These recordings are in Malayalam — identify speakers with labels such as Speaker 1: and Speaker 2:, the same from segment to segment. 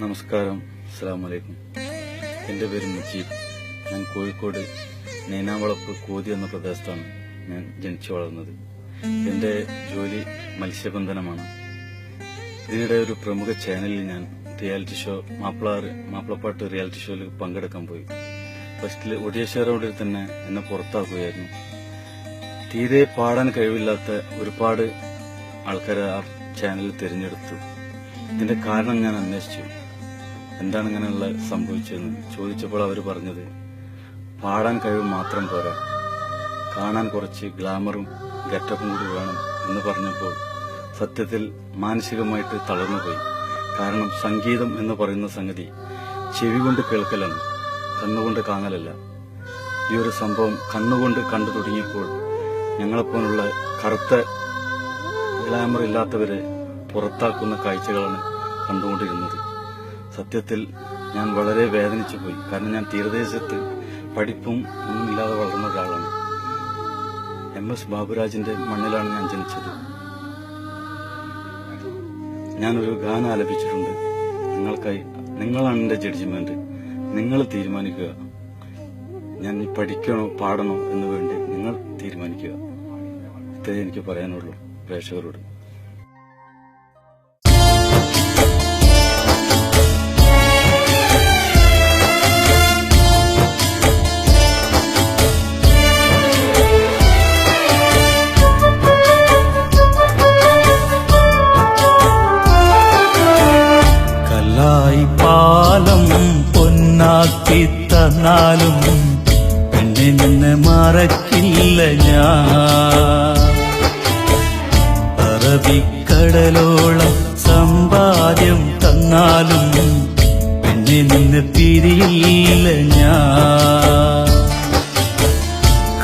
Speaker 1: നമസ്കാരം. അസ്സാം വലൈക്കും എന്റെ പേര് മുജീബ്. ഞാൻ കോഴിക്കോട് നൈനാവളപ്പ് കോതി എന്ന പ്രദേശത്താണ് ഞാൻ ജനിച്ചു വളർന്നത്. എന്റെ ജോലി മത്സ്യബന്ധനമാണ്. ഇതിനിടെ ഒരു പ്രമുഖ ചാനലിൽ ഞാൻ റിയാലിറ്റി ഷോ മാപ്പിള മാപ്പിളപ്പാട്ട് റിയാലിറ്റി ഷോയിൽ പങ്കെടുക്കാൻ പോയി. ഫസ്റ്റിൽ ഒഡീഷ റോഡിൽ തന്നെ എന്നെ പുറത്താക്കുകയായിരുന്നു. തീരെ പാടാൻ കഴിവില്ലാത്ത ഒരുപാട് ആൾക്കാരെ ആ ചാനൽ തിരഞ്ഞെടുത്തു. ഇതിന്റെ കാരണം ഞാൻ അന്വേഷിച്ചു. എന്താണ് ഇങ്ങനെയുള്ള സംഭവിച്ചതെന്ന് ചോദിച്ചപ്പോൾ അവർ പറഞ്ഞത് പാടാൻ കഴിവ് മാത്രം പോരാ. കാണാൻ കുറച്ച് ഗ്ലാമറും ഗെറ്റപ്പും കൂടി വേണം എന്ന് പറഞ്ഞപ്പോൾ സത്യത്തിൽ മാനസികമായിട്ട് തളർന്നുപോയി കാരണം സംഗീതം എന്ന് പറയുന്ന സംഗതി ചെവി കൊണ്ട് കേൾക്കലാണ് കണ്ണുകൊണ്ട് കാണലല്ല. ഈ ഒരു സംഭവം കണ്ണുകൊണ്ട് കണ്ടു തുടങ്ങിയപ്പോൾ ഞങ്ങളെപ്പോലുള്ള കറുത്ത ഗ്ലാമർ ഇല്ലാത്തവരെ പുറത്താക്കുന്ന കാഴ്ചകളാണ് കണ്ടുകൊണ്ടിരുന്നത്. സത്യത്തിൽ ഞാൻ വളരെ വേദനിച്ചു പോയി. കാരണം ഞാൻ തീരദേശത്ത് പഠിപ്പും ഒന്നുമില്ലാതെ വളർന്ന ഒരാളാണ്. എം എസ് ബാബുരാജിന്റെ മണ്ണിലാണ് ഞാൻ ജനിച്ചത്. ഞാനൊരു ഗാനം ആലപിച്ചിട്ടുണ്ട്. നിങ്ങൾക്കായി നിങ്ങളാണ് എന്റെ ജഡ്ജിമെന്റ്. നിങ്ങൾ തീരുമാനിക്കുക. ഞാൻ പഠിക്കണോ പാടണോ എന്ന് വേണ്ടി നിങ്ങൾ തീരുമാനിക്കുക. ഇത്രേ എനിക്ക് പറയാനുള്ളൂ പ്രേക്ഷകരോട്.
Speaker 2: തന്നാലും പെണ്ണെ നിന്ന് മറക്കില്ല ഞാൻ. അറബിക്കടലോളം സമ്പാദ്യം തന്നാലും പെണ്ണെ നിന്ന് പിരിയില്ല ഞാൻ.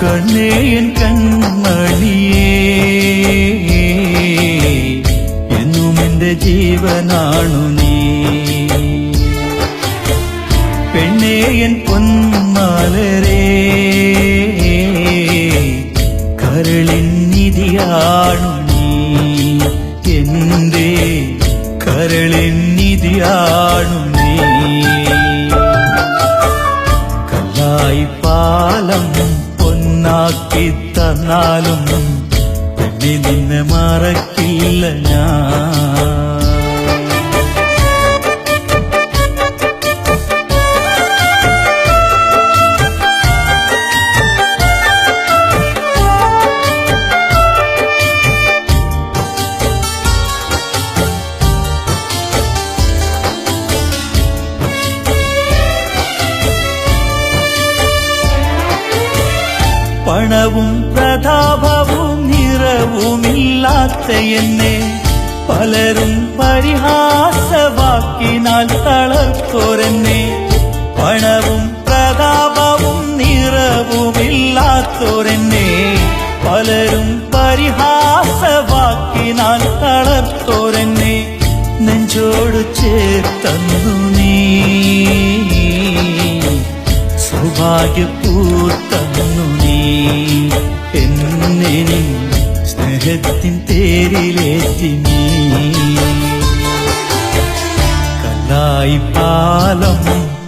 Speaker 2: കണ്ണേയൻ കൺമണിയേ എന്നും എന്റെ ജീവനാണു കരളിൻ നിധിയാണു നീ. എന്റെ കരളിൻ നിധിയാണു നീ. കല്ലായി പാലം പൊന്നാക്കി തന്നാലും പെണ്ണി നിന്നെ മറക്കില്ല ഞാൻ. പണവും പ്രതാപവും നിറവുമില്ലാത്ത എന്നെ പലരും പരിഹാസവാക്കിനാൽ തളർത്തോരെന്നെ. പണവും പ്രതാപവും നിറവുമില്ലാത്തോരെന്നെ പലരും പരിഹാസവാക്കിനാൽ തളർത്തോരെന്നെ. നെഞ്ചോട് ചേർത്തന്നു നീ. സൗഭാഗ്യപൂർത്തന്നു നീ എന്നെ സ്നേഹത്തിൻ തേരിലേറ്റി നീ. കല്ലായി പാലം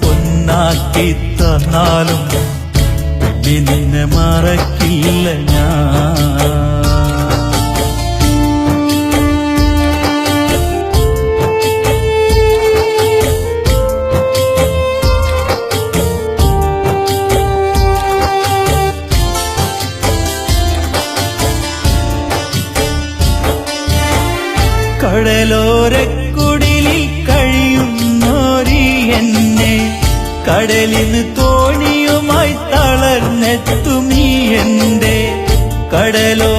Speaker 2: പൊന്നാക്കി തന്നാലും നിന്നെ മറക്കില്ല ഞാൻ. കടലോരക്കുടിലിൽ കഴിയുന്നോരി എന്നെ. കടലിന് തോണിയുമായി തളർന്നെത്തുമീ എന്റെ കടലോരക്കുടിലിൽ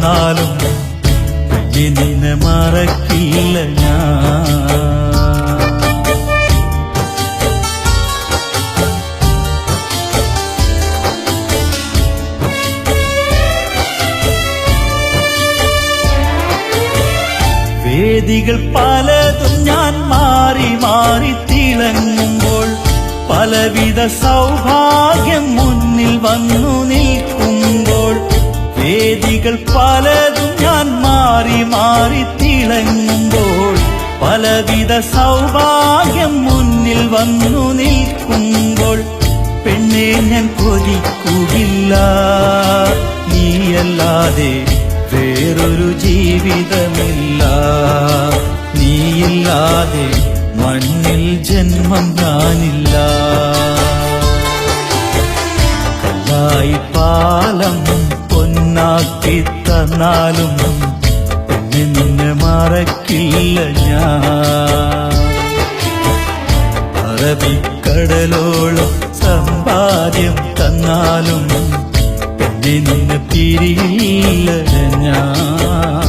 Speaker 2: നടന്നാലും നിന്നെ മറക്കില്ല ഞാൻ. വേദികൾ പലതും ഞാൻ മാറി മാറി തിളങ്ങുമ്പോൾ പലവിധ സൗഭാഗ്യം മുന്നിൽ വന്നു പലവിധ സൗഭാഗ്യം മുന്നിൽ വന്നു നിൽക്കുമ്പോൾ പെണ്ണെ ഞാൻ കൊതിക്കുകില്ല നീയല്ലാതെ വേറൊരു ജീവിതമില്ല. നീയില്ലാതെ മണ്ണിൽ ജന്മം ഞാനില്ല. കല്ലായി പാലം പൊന്നാക്കി തന്നാലും നിന്നെ മറക്കില്ല ഞാൻ അറബിക്കടലോളം സമ്പാദ്യം തന്നാലും എന്നെ നിന്നെ പിരിയില്ല ഞാൻ